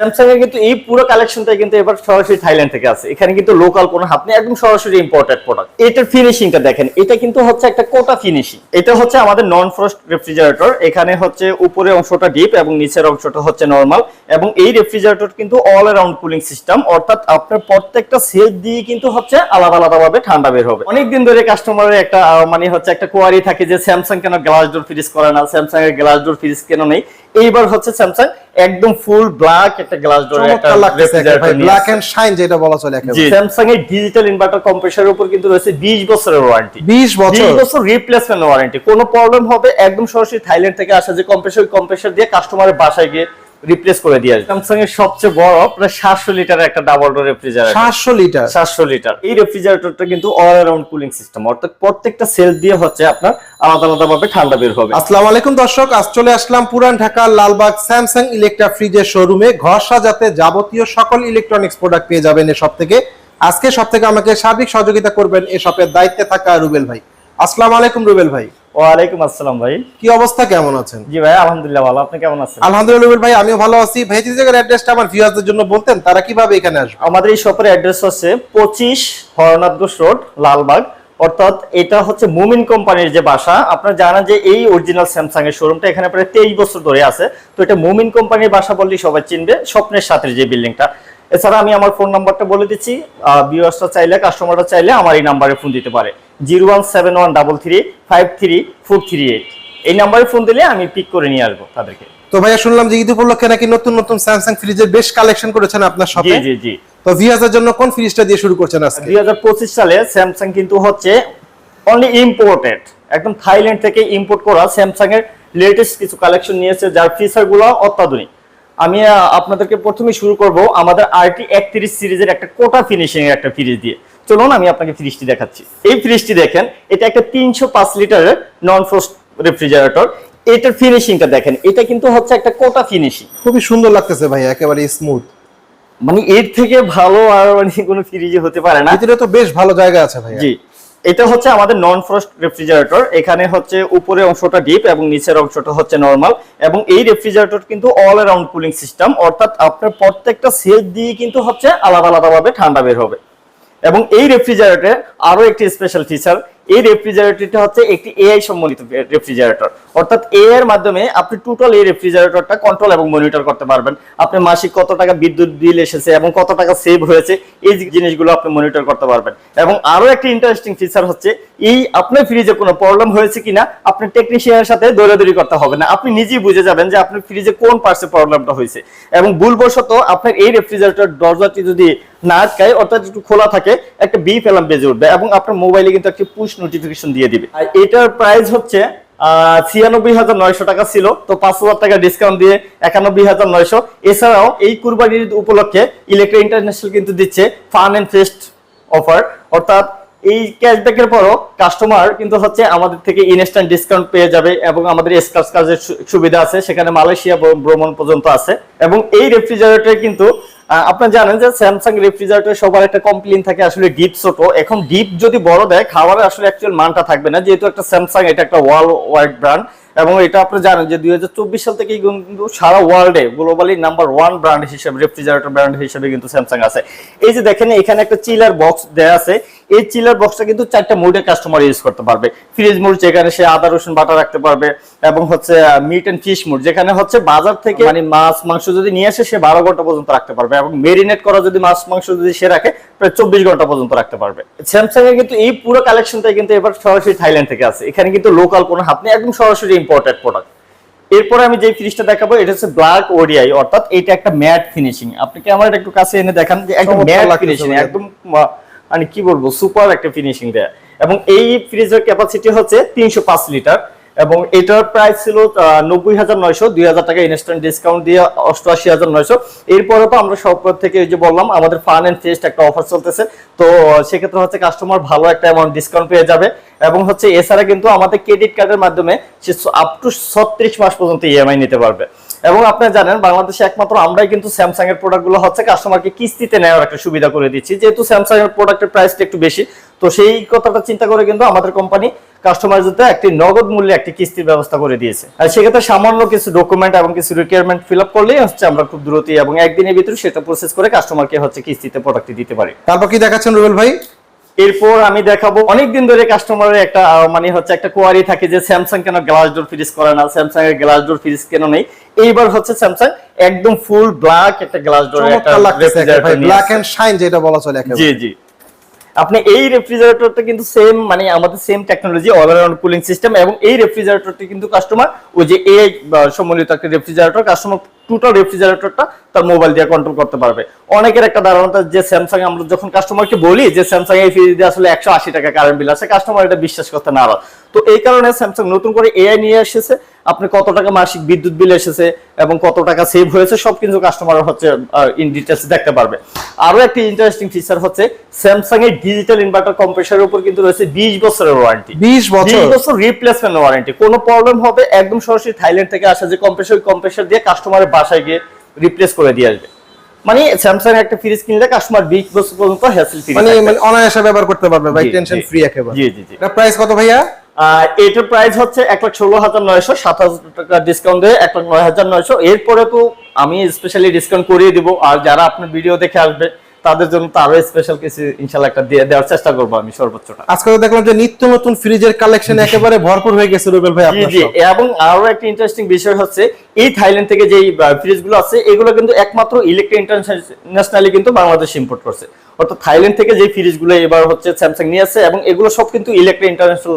Samsung এর কিন্তু এই পুরো কালেকশনটাই কিন্তু এবার সরাসরি থাইল্যান্ড থেকে আছে। এখানে কিন্তু লোকাল কোনো হাত নেই, একদম সরাসরি ইম্পোর্টেড প্রোডাক্ট এটার ফিনিশিংটা দেখেন, এটা কিন্তু হচ্ছে একটা কোটা ফিনিশিং এটা হচ্ছে আমাদের নন ফ্রস্ট রেফ্রিজারেটর এখানে হচ্ছে উপরের অংশটা ডিপ এবং নিচের অংশটা হচ্ছে এবং এই রেফ্রিজারেটর কিন্তু অল অ্যারাউন্ড কুলিং সিস্টেম অর্থাৎ আপনার প্রত্যেকটা সেল দিয়ে কিন্তু হচ্ছে আলাদা আলাদা ভাবে ঠান্ডা বের হবে। অনেকদিন ধরে কাস্টমারের একটা মানে হচ্ছে একটা কোয়ারি থাকে যে স্যামসাং কেন গ্লাস ডোর ফ্রিজ করে না স্যামসাং এর গ্লাস ডোর ফ্রিজ কেন নেই? এইবার হচ্ছে স্যামসাং একদম ফুল ব্ল্যাক একটা গ্লাস ডোর একটা ব্ল্যাক। এন্ড শাইন যেটা বলা চলে জি। একেবারে স্যামসাং এর ডিজিটাল ইনভার্টার কম্প্রেসারের উপর কিন্তু রয়েছে 20 বছরের ওয়ারেন্টি 20 বছর। 20 বছর রিপ্লেসমেন্ট ওয়ারেন্টি কোনো প্রবলেম হবে একদম সরাসরি থাইল্যান্ড থেকে আসা যে কম্প্রেসর কম্প্রেসর দিয়ে কাস্টমারের বাসায় গিয়ে রিপ্লেস করে দিয়ে আসবে। স্যামসাং এর সবচেয়ে বড় প্রায় 700 লিটারের একটা double door refrigerator 700 litre? 700 litre. এই রেফ্রিজারেটরটা কিন্তু অল অ্যারাউন্ড কুলিং সিস্টেম অর্থাৎ প্রত্যেকটা সেল দিয়ে হচ্ছে আপনার আলাদা আলাদা ভাবে ঠান্ডা বের হবে। আসসালামু আলাইকুম দর্শক আজ চলে আসলাম পুরান ঢাকা লালবাগ স্যামসাং ইলেকট্রা ফ্রিজের শোরুমে ঘর সাজাতে যাবতীয় সকল ইলেকট্রনিক্স প্রোডাক্ট পেয়ে যাবেন এই সব থেকে আজকে সব থেকে আমাকে সার্বিক সহযোগিতা করবেন এই শপের দায়িত্বে থাকা রুবেল ভাই। আসসালামু আলাইকুম রুবেল ভাই। ওয়ালাইকুম আসসালাম ভাই। কি অবস্থা? কেমন আছেন? জি ভাই আলহামদুলিল্লাহ ভালো। আপনি কেমন আছেন? আলহামদুলিল্লাহ ভাই আমিও ভালো আছি। ভাই জায়গার অ্যাড্রেসটা আমার ভিউয়ারদের জন্য বলতেন তারা কীভাবে এখানে আসবে? আমাদের এই শপের অ্যাড্রেস হচ্ছে পঁচিশ হরনাথগঞ্জ রোড লালবাগ। অর্থাৎ এটা হচ্ছে মুমিন কোম্পানির যে বাসা। আপনারা জানেন যে এই অরিজিনাল স্যামসাং এর শোরুমটা এখানে প্রায় তেইশ বছর ধরে আছে। তো এটা মুমিন কোম্পানির বাসা বললেই সবাই চিনবে স্বপ্নের সাথে যে বিল্ডিংটা এছাড়া আমি আমার ফোন নাম্বারটা বলে দিচ্ছি। ভিউয়ার্সটা চাইলে কাস্টমাররা চাইলে আমার এই নাম্বারে ফোন দিতে পারে। Zero one seven one double three five three four three eight. এই নাম্বারে ফোন দিলে আমি পিক করে নিয়ে আসব তাদেরকে। তো ভাইয়া শুনলাম যে ঈদ উপলক্ষে নাকি নতুন নতুন স্যামসাং ফ্রিজের বেশ কালেকশন করেছেন আপনার জি শপে জি জি। তো জন্য কোন ফ্রিজটা দিয়ে শুরু করছেন আজকে? দুই হাজার পঁচিশ সালে স্যামসাং কিন্তু হচ্ছে অনলি ইম্পোর্টেড একদম থাইল্যান্ড থেকে ইম্পোর্ট করা স্যামসাং এর লেটেস্ট কিছু কালেকশন নিয়েছে যার ফিচারগুলো অত্যাধুনিক। আমি আপনাদেরকে প্রথমে শুরু করব আমাদের আরটি একত্রিশ সিরিজের একটা কোটা ফিনিশিং এর একটা ফ্রিজ দিয়ে। চলুন আমি আপনাকে ফ্রিজটি দেখাচ্ছি। এই ফ্রিজটি দেখেন এটা একটা তিনশো পাঁচ লিটারের নন ফ্রোস্ট রেফ্রিজারেটর এটার ফিনিশিংটা দেখেন এটা কিন্তু হচ্ছে একটা কোটা ফিনিশিং খুবই সুন্দর লাগতেছে ভাই একেবারে স্মুথ মানে এর থেকে ভালো আর মানে কোনো ফ্রিজে হতে পারে না। ভিতরে তো বেশ ভালো জায়গা আছে ভাই জি এটা হচ্ছে আমাদের নন ফ্রস্ট রেফ্রিজারেটর এখানে হচ্ছে উপরের অংশটা ডিপ এবং নিচের অংশটা হচ্ছে নরমাল এবং এই রেফ্রিজারেটর কিন্তু অল অ্যারাউন্ড কুলিং সিস্টেম অর্থাৎ আপনার প্রত্যেকটা সেল দিয়ে কিন্তু হচ্ছে আলাদা আলাদা ভাবে ঠান্ডা বের হবে। এবং এই রেফ্রিজারেটরে আরও একটি স্পেশাল ফিচার এই রেফ্রিজারেটরটা হচ্ছে একটি এআই সম্বলিত রেফ্রিজারেটর। অর্থাৎ এআই এর মাধ্যমে আপনি টোটাল এই রেফ্রিজারেটরটা কন্ট্রোল এবং মনিটর করতে পারবেন। আপনি মাসিক কত টাকা বিদ্যুৎ বিল এসেছে এবং কত টাকা সেভ হয়েছে, এই জিনিসগুলো আপনি মনিটর করতে পারবেন। এবং আরও একটি ইন্টারেস্টিং ফিচার হচ্ছে, এই আপনার ফ্রিজে কোনো প্রবলেম হয়েছে কিনা, আপনি টেকনিশিয়ানের সাথে দৌড়াদৌড়ি করতে হবে না। আপনি নিজেই বুঝে যাবেন যে আপনার ফ্রিজে কোন পার্টসে প্রবলেমটা হয়েছে। এবং ভুলবশত আপনার এই রেফ্রিজারেটর দরজাটি যদি না আটকায় অর্থাৎ একটু খোলা থাকে, একটা বিপ অ্যালার্ম বেজে উঠবে এবং আপনার মোবাইলে কিন্তু একটি পুশ নোটিফিকেশন দিয়ে দিবে। আর এটার প্রাইস হচ্ছে ছিয়ানব্বই হাজার নয়শো টাকা ছিল, তো পাঁচ হাজার টাকা ডিসকাউন্ট দিয়ে একানব্বই হাজার নয়শো। এছাড়াও এই কুরবানির উপলক্ষে ইন্টারন্যাশনাল কিন্তু দিচ্ছে ফান এন্ড ফেস্ট অফার অর্থাৎ এই ক্যাশব্যাকের পরও কাস্টমার কিন্তু হচ্ছে আমাদের থেকে ইনস্ট্যান্ট ডিসকাউন্ট পেয়ে যাবে এবং আমাদের স্কার্স কাজের সুবিধা আছে, সেখানে মালয়েশিয়া ভ্রমণ পর্যন্ত আছে। এবং এই রেফ্রিজারেটর কিন্তু আপনারা জানেন যে স্যামসাং রেফ্রিজারেটর সবার একটা কমপ্লেন থাকে আসলে ডিপ ছোট এখন ডিপ যদি বড় দেয়, খাবারের আসলে অ্যাকচুয়াল মানটা থাকবে না। যেহেতু একটা স্যামসাং এটা একটা ওয়ার্ল্ড ওয়াইড ব্র্যান্ড এবং এটা আপনি জানেন যে দু হাজার চব্বিশ সাল থেকে কিন্তু সারা ওয়ার্ল্ডে গ্লোবালি নাম্বার ওয়ান ব্র্যান্ড হিসেবে রেফ্রিজারেটর ব্র্যান্ড হিসেবে কিন্তু স্যামসাং আছে। এই যে দেখেন, এখানে একটা চিলার বক্স দেয়া আছে। এই চিলার বক্সটা কিন্তু চারটা মোডে কাস্টমার ইউজ করতে পারবে। ফ্রিজ মোড যেখানে সে আদা রসুন বাটা রাখতে পারবে এবং হচ্ছে মিট এন্ড ফিশ মোড যেখানে হচ্ছে বাজার থেকে মানে মাছ মাংস যদি নিয়ে আসে সে বারো ঘণ্টা পর্যন্ত রাখতে পারবে এবং মেরিনেট করা যদি মাছ মাংস যদি সে রাখে প্রায় চব্বিশ ঘণ্টা পর্যন্ত রাখতে পারবে। স্যামসাং এর কিন্তু এই পুরো কালেকশনটাই কিন্তু এবার সরাসরি থাইল্যান্ড থেকে আছে। এখানে কিন্তু লোকাল কোনো হাত নেই একদম সরাসরি ইম্পোর্টেড প্রোডাক্ট এরপরে আমি যে ফ্রিজটা দেখাবো এটা হচ্ছে ব্ল্যাক ওডিআই অর্থাৎ এটা একটা ম্যাট ফিনিশিং আপনি কি আমার একটু কাছে এনে দেখান যে একদম ম্যাট ফিনিশিং একদম মানে কি বলব সুপার একটা ফিনিশিং দেয়া। এবং এই ফ্রিজের ক্যাপাসিটি হচ্ছে তিনশো পাঁচ লিটার এবং এটার প্রাইস ছিল নব্বই হাজার নয়শো, দুই হাজার টাকা ইনস্ট্যান্ট ডিসকাউন্ট দিয়ে অষ্টআশি হাজার নয়শো। এরপরে তো আমরা সব থেকে যে বললাম, আমাদের ফান এন্ড ফেস্ট একটা অফার চলতেছে। তো সেক্ষেত্রে হচ্ছে কাস্টমার ভালো একটা অ্যামাউন্ট ডিসকাউন্ট পেয়ে যাবে। এবং হচ্ছে এছাড়া কিন্তু আমাদের ক্রেডিট কার্ডের মাধ্যমে সে আপ টু ছত্রিশ মাস পর্যন্ত ইএমআই নিতে পারবে। এবং আপনারা জানেন, বাংলাদেশে একমাত্র আমরাই কিন্তু স্যামসাং এর প্রোডাক্টগুলো হচ্ছে কাস্টমারকে কিস্তিতে নেওয়ার একটা সুবিধা করে দিচ্ছি। যেহেতু স্যামসাং এর প্রোডাক্টের প্রাইসটা একটু বেশি, তো সেই কথাটা চিন্তা করে কিন্তু আমাদের কোম্পানি কাস্টমার যাতে একটি নগদ মূল্যে একটি কিস্তির ব্যবস্থা করে দিয়েছে। আর সেক্ষেত্রে সামান্য কিছু ডকুমেন্ট এবং কিছু রিকোয়ারমেন্ট ফিল আপ করলেই হচ্ছে আমরা খুব দ্রুতই এবং একদিনের ভিতরে সেটা প্রসেস করে কাস্টমারকে হচ্ছে কিস্তিতে প্রোডাক্টটি দিতে পারি। তারপর কি দেখাচ্ছেন রুবেল ভাই? এরপর আমি দেখাবো অনেকদিন ধরে কাস্টমারের একটা মানে হচ্ছে একটা কোয়ারি থাকে যে স্যামসাং কেন গ্লাস ডোর ফ্রিজ করে না? স্যামসাং এর গ্লাস ডোর ফ্রিজ কেন নেই? এইবার হচ্ছে স্যামসাং একদম ফুল ব্ল্যাক একটা গ্লাস ডোর একটা ব্ল্যাক এন্ড শাইন যেটা বলা চলে জি জি। আপনি এই রেফ্রিজারেটরটা কিন্তু সেম মানে আমাদের same technology all around cooling system এবং এই রেফ্রিজারেটরটি কিন্তু কাস্টমার ওই যে এআই সম্বলিত একটা রেফ্রিজারেটর কাস্টমার টোটাল রেফ্রিজারেটরটা তার মোবাইল দিয়ে কন্ট্রোল করতে পারবে। অনেকের একটা ধারণা যে স্যামসাং আমরা যখন কাস্টমারকে বলি যে স্যামসাং এই ফ্রিজ দিয়ে আসলে একশো আশি টাকা কারেন্ট বিল আছে কাস্টমার এটা বিশ্বাস করতে নারাজ। তো এই কারণে স্যামসাং নতুন করে এআই নিয়ে এসেছে আপনি কত টাকা মাসিক বিদ্যুৎ বিল এসেছে এবং কত টাকা সেভ হয়েছে সব কিন্তু কাস্টমার হচ্ছে ইন ডিটেলস দেখতে পারবে। আরও একটি ইন্টারেস্টিং ফিচার হচ্ছে স্যামসাং এর ডিজিটাল ইনভার্টার কম্প্রেসারের উপর কিন্তু রয়েছে বিশ বছরের ওয়ারেন্টি বিশ বছর। বিশ বছর রিপ্লেসমেন্ট ওয়ারেন্টি কোনো প্রবলেম হবে একদম সরাসরি থাইল্যান্ড থেকে আসা যে কম্প্রেসার কম্প্রেসার দিয়ে কাস্টমারের বাসায় গিয়ে রিপ্লেস করে দিয়ে আসবে। মানে স্যামসাং একটা ফ্রিজ কিনলে কাস্টমার বিশ বছর পর্যন্ত হ্যাসেল ফ্রি মানে মানে অনায়াসে ব্যবহার করতে পারবে ভাই টেনশন ফ্রি একেবারে। জি জি জি। এটা প্রাইস কত ভাইয়া? এটার প্রাইস হচ্ছে এক লাখ ষোলো হাজার নয়শো সাত হাজার টাকা ডিসকাউন্ট দিয়ে এক লাখ নয় হাজার নয়শো। এরপরে তো আমি স্পেশালি ডিসকাউন্ট করিয়ে দিব। আর যারা আপনার ভিডিও দেখে আসবে তাদের জন্য তো আরও স্পেশাল কিছু ইনশাল্লাহ একটা দিয়ে দেওয়ার চেষ্টা করব আমি সর্বোচ্চটা। আজকে তো দেখলাম যে নিত্য নতুন ফ্রিজের কালেকশন একেবারে ভরপুর হয়ে গেছে রুবেল ভাই জি আপনার জি। এবং আরও একটা ইন্টারেস্টিং বিষয় হচ্ছে এই থাইল্যান্ড থেকে যে ফ্রিজগুলো আছে এগুলো কিন্তু একমাত্র ইলেকট্রিক ইন্টারন্যাশনালি কিন্তু বাংলাদেশ ইম্পোর্ট করছে। অর্থাৎ থাইল্যান্ড থেকে যে ফ্রিজগুলো এবার হচ্ছে স্যামসাং নিয়ে আসছে এবং এগুলো সব কিন্তু ইলেকট্রিক ইন্টারন্যাশনাল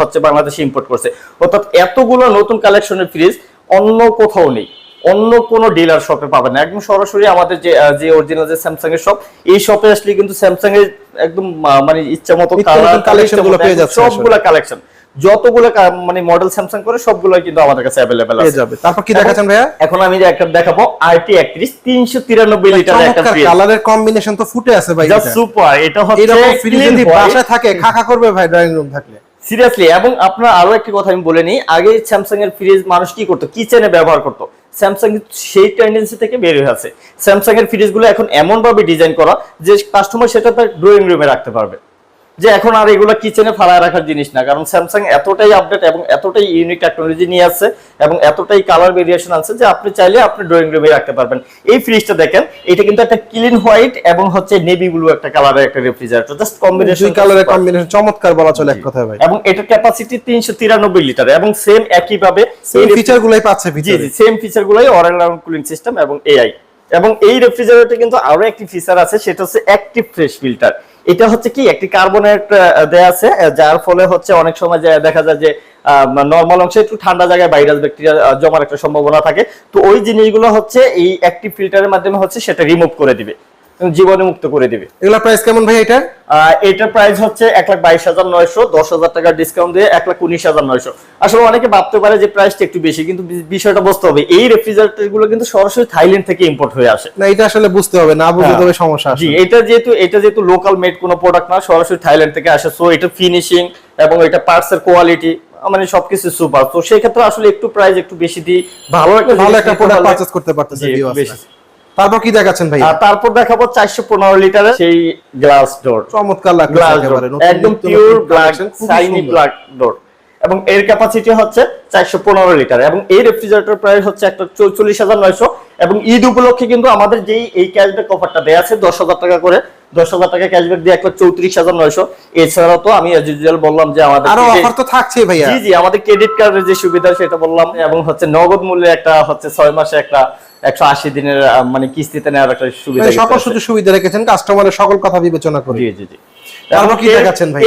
হচ্ছে বাংলাদেশে ইম্পোর্ট করছে। অর্থাৎ এতগুলো নতুন কালেকশনের ফ্রিজ অন্য কোথাও নেই। অন্য কোনো ডিলার শপে পাবেন না। একদম সরাসরি আমাদের যে যে অরিজিনাল যে স্যামসাং এর শপ এই শপে আসলে কিন্তু স্যামসাং এর একদম মানে ইচ্ছা মতো নতুন collection গুলো পেয়ে যাচ্ছে। সবগুলা কালেকশন যতগুলো মানে মডেল স্যামসাং করে সবগুলো কিন্তু আমাদের কাছে পেয়ে আছে। যাবে। তারপর কি দেখাচ্ছেন ভাইয়া? এখন আমি যে একটা দেখাবো আরটি একত্রিশ তিনশো তিরানব্বই লিটার একটা ফ্রিজ কালারের কম্বিনেশন তো ফুটে আছে ভাই জাস্ট সুপার এটা হচ্ছে এরকম ফ্রিজ যদি বাসায় থাকে খাখা করবে ভাই ড্রয়িং রুম থাকলে। সিরিয়াসলি এবং আপনার আরও একটি কথা আমি বলে নিই আগে স্যামসাং এর ফ্রিজ মানুষ কি করতো? কিচেনে ব্যবহার করতো। স্যামসাং সেই টেন্ডেন্সি থেকে বের হয়ে আছে। স্যামসাং এর ফ্রিজগুলো এখন এমন ভাবে ডিজাইন করা যে কাস্টমার সেটা তার ড্রয়িং রুমে রাখতে পারবে। যে এখন আর এগুলো কিচেনে ফালায় রাখার জিনিস না কারণ স্যামসাং এতটাই আপডেট এবং এতটাই ইউনিক টেকনোলজি নিয়ে আসছে এবং এতটাই কালার ভেরিয়েশন আছে যে আপনি চাইলে আপনি ড্রয়িং রুমে রাখতে পারবেন। এই ফ্রিজটা দেখেন এটা কিন্তু একটা ক্লিন হোয়াইট এবং হচ্ছে নেভি ব্লু একটা কালারের একটা রেফ্রিজারেটর জাস্ট কম্বিনেশন দুই কালারের কম্বিনেশন চমৎকার বলা চলে এক কথায় ভাই। এবং এটার ক্যাপাসিটি তিনশো তিরানব্বই লিটার এবং সেম একই ভাবে এই ফিচার গুলাই পাচ্ছে জি ভিতরে জি সেম ফিচার গুলাই অল অ্যারাউন্ড কুলিং সিস্টেম এবং এআই এবং এই রেফ্রিজারেটরে কিন্তু আরও একটি ফিচার আছে সেটা হচ্ছে অ্যাক্টিভ ফ্রেশ ফিল্টার এটা হচ্ছে কি, একটি কার্বনেট দেয়া আছে যার ফলে হচ্ছে অনেক সময় যে দেখা যায় যে নর্মাল অংশে একটু ঠান্ডা জায়গায় ভাইরাস ব্যাকটেরিয়া জমার একটা সম্ভাবনা থাকে। তো ওই জিনিসগুলো হচ্ছে এই একটি ফিল্টারের মাধ্যমে হচ্ছে সেটা রিমুভ করে দিবে। এবং জীবাণুমুক্ত করে দিবে। এগুলা প্রাইস কেমন ভাই এটা? এটার প্রাইস হচ্ছে এক লাখ বাইশ হাজার নয়শো দশ হাজার টাকার ডিসকাউন্ট দিয়ে এক লাখ উনিশ হাজার নয়শো। আসলে অনেকে ভাবতে পারে যে প্রাইসটা একটু বেশি কিন্তু বিষয়টা বুঝতে হবে এই রেফ্রিজারেটরগুলো কিন্তু সরাসরি থাইল্যান্ড থেকে ইম্পোর্ট হয়ে আসে। না এটা আসলে বুঝতে হবে না বুঝতে হ্যাঁ। তবে সমস্যা জি এটা যেহেতু এটা যেহেতু লোকাল মেড কোনো প্রোডাক্ট না সরাসরি থাইল্যান্ড থেকে আসে সো এটা ফিনিশিং এবং এটা পার্টস এর কোয়ালিটি মানে সবকিছু সুপার তো সেই ক্ষেত্রে আসলে একটু প্রাইস একটু বেশি দিই ভালো একটা ভালো একটা প্রোডাক্ট পারচেজ করতে পারতেছে বেশি। তারপর কি দেখাচ্ছেন ভাই তারপর দেখাবো চারশো পনেরো লিটারের সেই গ্লাস ডোর চমৎকার গ্লাস একদম পিওর। ব্ল্যাক ডোর এবং এর ক্যাপাসিটি হচ্ছে চারশো পনেরো লিটার। এবং এই রেফ্রিজারেটর প্রাইস হচ্ছে একটা চৌচল্লিশ হাজার নয়শো। এবং ঈদ উপলক্ষে কিন্তু আমাদের যেই এই ক্যাশব্যাক অফারটা দেওয়া আছে দশ হাজার টাকা করে দশ হাজার টাকা ক্যাশব্যাক দিয়ে এক লাখ চৌত্রিশ হাজার নয়শো। এছাড়া তো আমি বললাম যে আমাদের আরও অফার তো থাকছে ভাইয়া। জি জি আমাদের ক্রেডিট কার্ডের যে সুবিধা সেটা বললাম এবং হচ্ছে নগদ মূল্যে একটা হচ্ছে ছয় মাসে একটা একশো আশি দিনের মানে কিস্তিতে নেওয়ার একটা সুবিধা সকল সুযোগ সুবিধা রেখেছেন কাস্টমারের সকল কথা বিবেচনা করে। জি জি জি?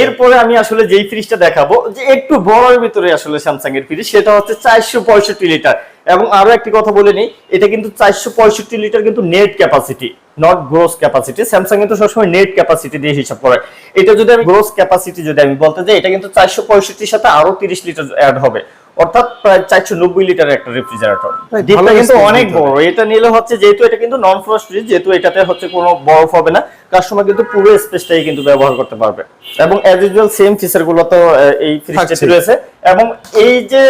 এরপরে আমি আসলে যেই ফ্রিজটা দেখাবো যে একটু বড়ের ভিতরে আসলে স্যামসাং এর ফ্রিজ সেটা হচ্ছে চারশো পঁয়ষট্টি লিটার এবং আরও একটি কথা বলে নিই এটা কিন্তু চারশো পঁয়ষট্টি লিটার কিন্তু net capacity not gross capacity Samsung কিন্তু সবসময় নেট ক্যাপাসিটি দিয়ে হিসাব করে। এটা যদি আমি গ্রোস ক্যাপাসিটি যদি আমি বলতে যাই, এটা কিন্তু চারশো পঁয়ষট্টির সাথে আরও তিরিশ লিটার অ্যাড হবে। অর্থাৎ প্রায় চারশো নব্বই লিটার একটা রেফ্রিজারেটর ডিপটা কিন্তু অনেক বড়। এটা নিলে হচ্ছে যেহেতু এটা কিন্তু নন ফ্রস্ট ফ্রিজ যেহেতু এটাতে হচ্ছে কোনো বরফ হবে না কাস্টমার কিন্তু পুরো স্পেসটাই কিন্তু ব্যবহার করতে পারবে। এবং অ্যাজ ইউজুয়াল সেম ফিচারগুলো তো এই ফ্রিজটাতে রয়েছে। এবং এই যে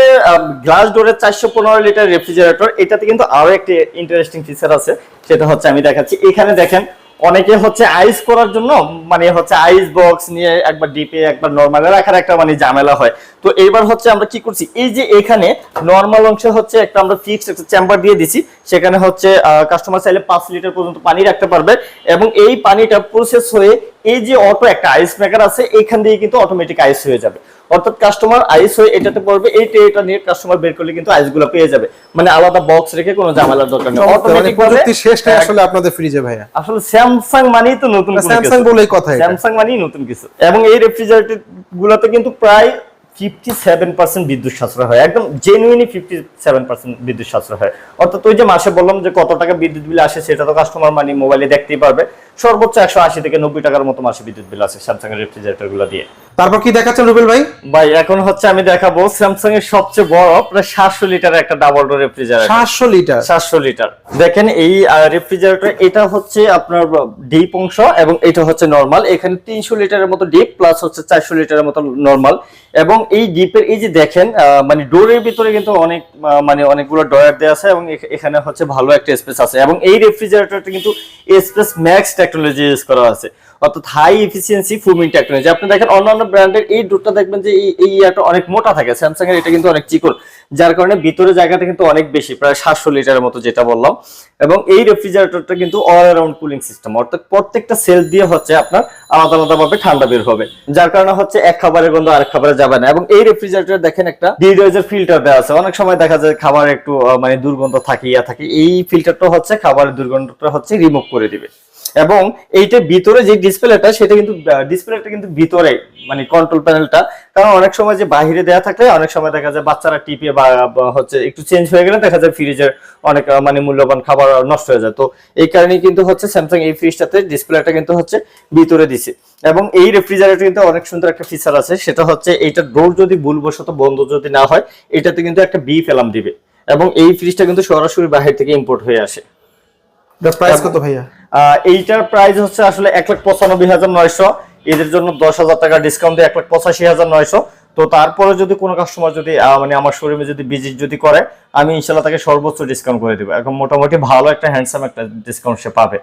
গ্লাস ডোরের চারশো পনেরো লিটার রেফ্রিজারেটর এটাতে কিন্তু আরও একটি ইন্টারেস্টিং ফিচার আছে সেটা হচ্ছে আমি দেখাচ্ছি। এখানে দেখেন অনেকে হচ্ছে আইস করার জন্য মানে হচ্ছে আইস বক্স নিয়ে একবার ডিপে একবার নর্মালে রাখার একটা মানে ঝামেলা হয়। তো এইবার হচ্ছে আমরা কি করছি? এই যে এখানে নর্মাল অংশে হচ্ছে একটা আমরা ফিক্সড একটা চেম্বার দিয়ে দিছি, সেখানে হচ্ছে কাস্টমার চাইলে পাঁচ লিটার পর্যন্ত পানি রাখতে পারবে এবং এই পানিটা প্রসেস হয়ে এই যে অটো একটা আইস মেকার আছে, এখান দিয়ে কিন্তু অটোমেটিক আইস হয়ে যাবে। অর্থাৎ কাস্টমার আইস হয়ে এটাতে পড়বে এই ট্রেটা নিয়ে কাস্টমার বের করলে কিন্তু আইসগুলো পেয়ে যাবে। মানে আলাদা বক্স রেখে কোনো ঝামেলার দরকার নেই। মানে অটোমেটিক প্রযুক্তি শেষটাই আসলে আপনাদের ফ্রিজে ভাইয়া। আসলে স্যামসাং মানেই তো নতুন কোনো স্যামসাং বলেই কথা এটা। স্যামসাং মানেই নতুন কিছু। এবং এই রেফ্রিজারেটর গুলোতে কিন্তু প্রায় ফিফটি সেভেন পার্সেন্ট বিদ্যুৎ সাশ্রয় হয়। একদম জেনুইনি ফিফটি সেভেন পার্সেন্ট বিদ্যুৎ সাশ্রয় হয়। অর্থাৎ ওই যে মাসে বললাম যে কত টাকা বিদ্যুৎ বিল আসে সেটা তো কাস্টমার মানে মোবাইলে দেখতেই পারবে। সর্বোচ্চ একশো আশি থেকে নব্বই টাকার মতো মাসে বিদ্যুৎ বিল আসে স্যামসাং এর রেফ্রিজারেটরগুলো দিয়ে। তারপর কি দেখাচ্ছেন রুবেল ভাই? ভাই এখন হচ্ছে আমি দেখাবো স্যামসাং এর সবচেয়ে বড় প্রায় সাতশো লিটারের একটা ডাবল ডোর রেফ্রিজারেটর সাতশো লিটার? সাতশো লিটার। দেখেন এই রেফ্রিজারেটর এটা হচ্ছে আপনার ডিপ অংশ এবং এটা হচ্ছে নর্মাল এখানে তিনশো লিটারের মতো ডিপ প্লাস হচ্ছে চারশো লিটারের মতো নর্মাল এবং এই ডিপের এই যে দেখেন মানে ডোরের ভিতরে কিন্তু অনেক মানে অনেকগুলো ডয়ার দেওয়া আছে এবং এখানে হচ্ছে ভালো একটা স্পেস আছে। এবং এই রেফ্রিজারেটরটা কিন্তু স্পেস ম্যাক্স টেকনোলজি ইউজ করা আছে। অর্থাৎ হাই এফিসিয়েন্সি ফুমিং টেকনোলজি আপনি দেখেন অন্যান্য ব্র্যান্ডের এই ডোরটা দেখবেন যে এই ইয়াটা অনেক মোটা থাকে। স্যামসাং এর এটা কিন্তু অনেক চিকন। যার কারণে ভিতরে জায়গাটা কিন্তু অনেক বেশি, প্রায় সাতশো লিটারের মতো যেটা বললাম। এবং এই রেফ্রিজারেটরটা কিন্তু অল অ্যারাউন্ড কুলিং সিস্টেম অর্থাৎ প্রত্যেকটা সেল দিয়ে হচ্ছে আপনার আলাদা আলাদা ভাবে ঠান্ডা বের হবে। যার কারণে হচ্ছে এক খাবারের গন্ধ আরেক খাবারে যাবে না। এবং এই রেফ্রিজারেটর দেখেন একটা ডিডাইজার ফিল্টার দেওয়া আছে। অনেক সময় দেখা যায় খাবার একটু মানে দুর্গন্ধ থাকে, ইয়া থাকে। এই ফিল্টারটা হচ্ছে খাবারের দুর্গন্ধটা হচ্ছে রিমুভ করে দিবে। এবং এইটা ভিতরে যে ডিসপ্লেটা, সেটা কিন্তু ডিসপ্লেটা কিন্তু ভিতরে মানে কন্ট্রোল প্যানেলটা কারণ অনেক সময় যে বাইরে দেয়া থাকলে, অনেক সময় দেখা যায় বাচ্চারা টিপে বা হচ্ছে একটু চেঞ্জ হয়ে গেলে দেখা যায় ফ্রিজের অনেক মানে মূল্যবান খাবার নষ্ট হয়ে যায়। তো এই কারণে কিন্তু হচ্ছে স্যামসাং এই ফ্রিজটাতে ডিসপ্লেটা কিন্তু হচ্ছে ভিতরে দিছে। এবং এই রেফ্রিজারেটর কিন্তু অনেক সুন্দর একটা ফিচার আছে, সেটা হচ্ছে এইটা ডোর যদি ভুলবশত বন্ধ যদি না হয়, এটাতে কিন্তু একটা বি ফেলাম দিবে। এবং এই ফ্রিজটা কিন্তু সরাসরি বাহির থেকে ইম্পোর্ট হয়ে আসে। প্রাইস কত ভাইয়া? এইটার প্রাইস হচ্ছে আসলে এক লাখ পঁচানব্বই হাজার নয়শো। এদের জন্য দশ হাজার টাকা ডিসকাউন্ট দিয়ে এক লাখ পঁচাশি হাজার নয়শো। তো তারপরে যদি কোনো কাস্টমার যদি মানে আমার শোরুমে যদি ভিজিট যদি করে আমি ইনশাল্লাহ তাকে সর্বোচ্চ ডিসকাউন্ট করে দেবো। এখন মোটামুটি ভালো একটা হ্যান্ডসাম একটা ডিসকাউন্ট সে পাবে।